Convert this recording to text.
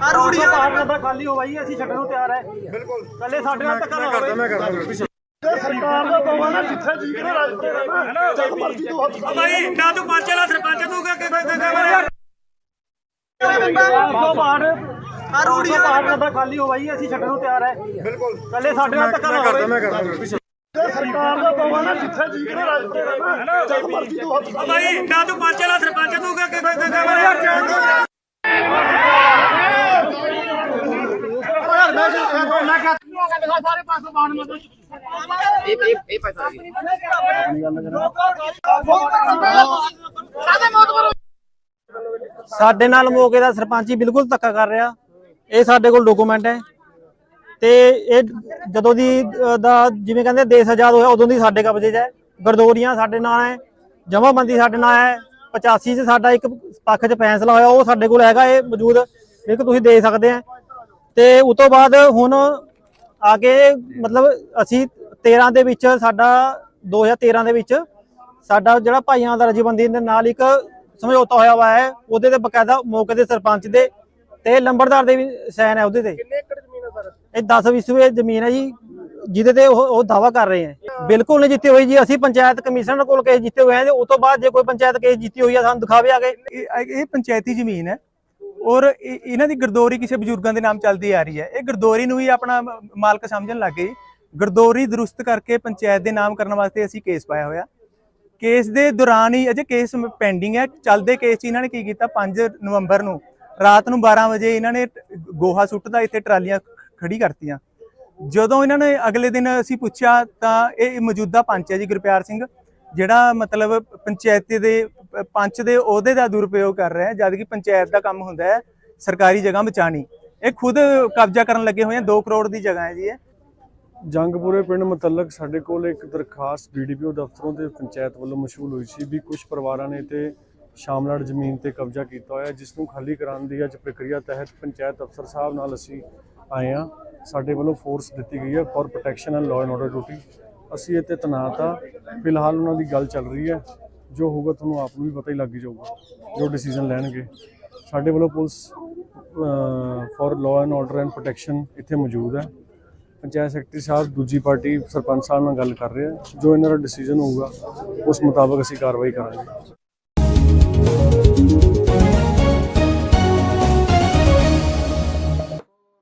ਆ ਰੋੜੀ ਪਾਰ ਦਾ ਖਾਲੀ ਹੋ ਬਾਈ ਅਸੀਂ ਛੱਡਣ ਨੂੰ ਤਿਆਰ ਹੈ। ਬਿਲਕੁਲ। ਕੱਲੇ ਸਾਡੇ ਨਾਲ ਧੱਕਾ ਨਾ ਮੈਂ ਕਰਦਾ ਸਰਕਾਰ ਦਾ ਪਾਵਾ ਨਾ ਜਿੱਥੇ ਜੀ ਕਰੇ ਰਾਜਪੁਰੇ ਰਹਿਣਾ ਜਦ ਮਰਜ਼ੀ ਤੂੰ ਹੱਥ ਭਾਈ ਨਾ ਤੂੰ ਪੰਚ ਵਾਲਾ ਸਰਪੰਚ ਤੂੰ ਕਿ ਕਿ ਪਾਰ ਆ ਰੋੜੀ ਪਾਰ ਦਾ ਖਾਲੀ ਹੋ ਬਾਈ ਅਸੀਂ ਛੱਡਣ ਨੂੰ ਤਿਆਰ ਹੈ। ਬਿਲਕੁਲ। ਕੱਲੇ ਸਾਡੇ ਨਾਲ ਧੱਕਾ ਨਾ ਹੋਵੇ। ਮੈਂ ਕਰਦਾ। ਸਰਕਾਰ ਦਾ ਪਾਵਾ ਨਾ ਜਿੱਥੇ ਜੀ ਕਰੇ ਰਾਜਪੁਰੇ ਰਹਿਣਾ ਜਦ ਮਰਜ਼ੀ ਤੂੰ ਹੱਥ ਭਾਈ ਨਾ ਤੂੰ ਪੰਚ ਵਾਲਾ ਸਰਪੰਚ ਤੂੰ ਕਿ ਕਿ ਸਾਡੇ ਨਾਲ ਮੌਕੇ ਦਾ ਸਰਪੰਚ ਹੀ ਬਿਲਕੁਲ ਧੱਕਾ ਕਰ ਰਿਹਾ। ਇਹ ਸਾਡੇ ਕੋਲ ਡਾਕੂਮੈਂਟ ਹੈ। ਤੇ ਇਹ ਜਦੋਂ ਦੀ ਦਾ ਜਿਵੇਂ ਕਹਿੰਦੇ ਦੇਸ਼ ਆਜ਼ਾਦ ਹੋਇਆ, ਉਦੋਂ ਦੀ ਸਾਡੇ ਕਬਜ਼ੇ 'ਚ ਹੈ। ਗਰਦੋਰੀਆਂ ਸਾਡੇ ਨਾਲ ਹੈ, ਜਮਾਬੰਦੀ ਸਾਡੇ ਨਾਲ ਹੈ 85 'ਚ ਸਾਡਾ ਇੱਕ ਪੱਖ 'ਚ ਫੈਸਲਾ ਹੋਇਆ, ਉਹ ਸਾਡੇ ਕੋਲ ਹੈਗਾ, ਇਹ ਮੌਜੂਦ ਇੱਕ ਤੁਸੀਂ ਦੇ ਸਕਦੇ ਆ। ਤੇ ਉਸ ਤੋਂ ਬਾਅਦ ਹੁਣ ਆ ਕੇ ਮਤਲਬ ਅਸੀਂ 13 ਦੇ ਵਿੱਚ ਸਾਡਾ 2013 ਦੇ ਵਿੱਚ ਸਾਡਾ ਜਿਹੜਾ ਭਾਈਆਂ ਦਾ ਰਜਬੰਦੀ ਦੇ ਨਾਲ ਇੱਕ ਸਮਝੌਤਾ ਹੋਇਆ ਹੋਇਆ ਹੈ, ਉਹਦੇ ਤੇ ਬਕਾਇਦਾ ਮੌਕੇ ਦੇ ਸਰਪੰਚ ਦੇ ਤੇ ਲੰਬੜਦਾਰ ਦੇ ਵੀ ਸਾਈਨ ਹੈ ਉਹਦੇ ਤੇ ਕਿੰਨੇ ਏਕੜ ਜ਼ਮੀਨ ਹੈ ਸਰ ਇਹ 10 ਵਿਸਵੇ ਜ਼ਮੀਨ ਹੈ ਜੀ, ਜਿਹਦੇ ਤੇ ਉਹ ਉਹ ਦਾਵਾ ਕਰ ਰਹੇ ਹੈ। ਬਿਲਕੁਲ ਨਹੀਂ ਜਿੱਤੇ ਹੋਈ ਜੀ, ਅਸੀਂ ਪੰਚਾਇਤ ਕਮਿਸ਼ਨਰ ਕੋਲ ਕੇਸ ਜਿੱਤੇ ਹੋਏ ਹਾਂ ਤੇ ਉਸ ਤੋਂ ਬਾਅਦ ਜੇ ਕੋਈ ਪੰਚਾਇਤ ਕੇਸ ਜਿੱਤੀ ਹੋਈ ਆ, ਸਾਨੂੰ ਦਿਖਾਵੇ ਆ ਕੇ। ਇਹ ਪੰਚਾਇਤੀ ਜ਼ਮੀਨ ਹੈ ਔਰ ਇਹਨਾਂ ਦੀ ਗਰਦੋਰੀ ਕਿਸੇ ਬਜ਼ੁਰਗਾਂ ਦੇ ਨਾਮ ਚੱਲਦੀ ਆ ਰਹੀ ਹੈ। ਇਹ ਗਰਦੋਰੀ ਨੂੰ ਹੀ ਆਪਣਾ ਮਾਲਕ ਸਮਝਣ ਲੱਗ ਗਏ ਗਰਦੋਰੀ ਦਰੁਸਤ ਕਰਕੇ ਪੰਚਾਇਤ ਦੇ ਨਾਮ ਕਰਨ ਵਾਸਤੇ ਅਸੀਂ ਕੇਸ ਪਾਇਆ ਹੋਇਆ। ਕੇਸ ਦੇ ਦੌਰਾਨ ਹੀ ਅਜੇ ਕੇਸ ਪੈਂਡਿੰਗ ਹੈ। ਚੱਲਦੇ ਕੇਸ 'ਚ ਇਹਨਾਂ ਨੇ ਕੀ ਕੀਤਾ? 5 ਨਵੰਬਰ ਨੂੰ ਰਾਤ ਨੂੰ 12 ਵਜੇ ਇਹਨਾਂ ਨੇ ਗੋਹਾ ਸੁੱਟਦਾ, ਇੱਥੇ ਟਰਾਲੀਆਂ ਖੜੀ ਕਰਤੀਆਂ। ਜਦੋਂ ਇਹਨਾਂ ਨੇ ਅਗਲੇ ਦਿਨ ਅਸੀਂ ਪੁੱਛਿਆ ਤਾਂ ਇਹ ਮੌਜੂਦਾ ਪੰਚ ਹੈ ਜੀ ਗੁਰਪਿਆਰ ਸਿੰਘ, ਜਿਹੜਾ ਮਤਲਬ ਪੰਚਾਇਤ ਦੇ, ਪੰਚ ਦੇ ਅਹੁਦੇ ਦਾ ਦੁਰਉਪਯੋਗ ਕਰ ਰਿਹਾ ਹੈ, ਜਦ ਕਿ ਪੰਚਾਇਤ ਦਾ ਕੰਮ ਹੁੰਦਾ ਹੈ ਸਰਕਾਰੀ ਜਗ੍ਹਾ ਬਚਾਣੀ ਇਹ ਖੁਦ ਕਬਜ਼ਾ ਕਰਨ ਲੱਗੇ ਹੋਏ ਆ 2 ਕਰੋੜ ਦੀ ਜਗ੍ਹਾ ਹੈ ਜੀ ਇਹ। ਜੰਗਪੁਰੇ ਪਿੰਡ ਮੁਤਲਕ ਸਾਡੇ ਕੋਲ ਇੱਕ ਦਰਖਾਸਤ ਬੀਡੀਪੀਓ ਦਫ਼ਤਰੋਂ ਤੇ ਪੰਚਾਇਤ ਵੱਲੋਂ ਮਸ਼ਹੂਲ ਹੋਈ ਸੀ ਵੀ ਕੁਝ ਪਰਿਵਾਰਾਂ ਨੇ ਤੇ ਸ਼ਾਮਲਾੜ ਜ਼ਮੀਨ ਤੇ ਕਬਜ਼ਾ ਕੀਤਾ ਹੋਇਆ, ਜਿਸ ਨੂੰ ਖਾਲੀ ਕਰਾਉਣ ਦੀ ਅੱਜ ਪ੍ਰਕਿਰਿਆ ਤਹਿਤ ਪੰਚਾਇਤ ਅਫਸਰ ਸਾਹਿਬ ਨਾਲ ਅਸੀਂ ਆਏ ਹਾਂ। ਸਾਡੇ ਵੱਲੋਂ ਫੋਰਸ ਦਿੱਤੀ ਗਈ ਹੈ for protection and law and order duty ਅਸੀਂ ਇੱਥੇ ਤੈਨਾਤ ਆ ਫਿਲਹਾਲ ਉਹਨਾਂ ਦੀ ਗੱਲ ਚੱਲ ਰਹੀ ਹੈ। ਜੋ ਹੋਊਗਾ ਤੁਹਾਨੂੰ ਆਪ ਨੂੰ ਵੀ ਪਤਾ ਹੀ ਲੱਗ ਜਾਊਗਾ, ਜੋ ਡਿਸੀਜਨ ਲੈਣਗੇ। ਸਾਡੇ ਵੱਲੋਂ police for law and order and protection ਇੱਥੇ ਮੌਜੂਦ ਹੈ। ਪੰਚਾਇਤ ਸੈਕਟਰੀ ਸਾਹਿਬ, ਦੂਜੀ ਪਾਰਟੀ ਸਰਪੰਚ ਸਾਹਿਬ ਨਾਲ ਗੱਲ ਕਰ ਰਹੇ ਆ ਜੋ ਇਹਨਾਂ ਦਾ ਡਿਸੀਜਨ ਹੋਊਗਾ, ਉਸ ਮੁਤਾਬਕ ਅਸੀਂ ਕਾਰਵਾਈ ਕਰਾਂਗੇ।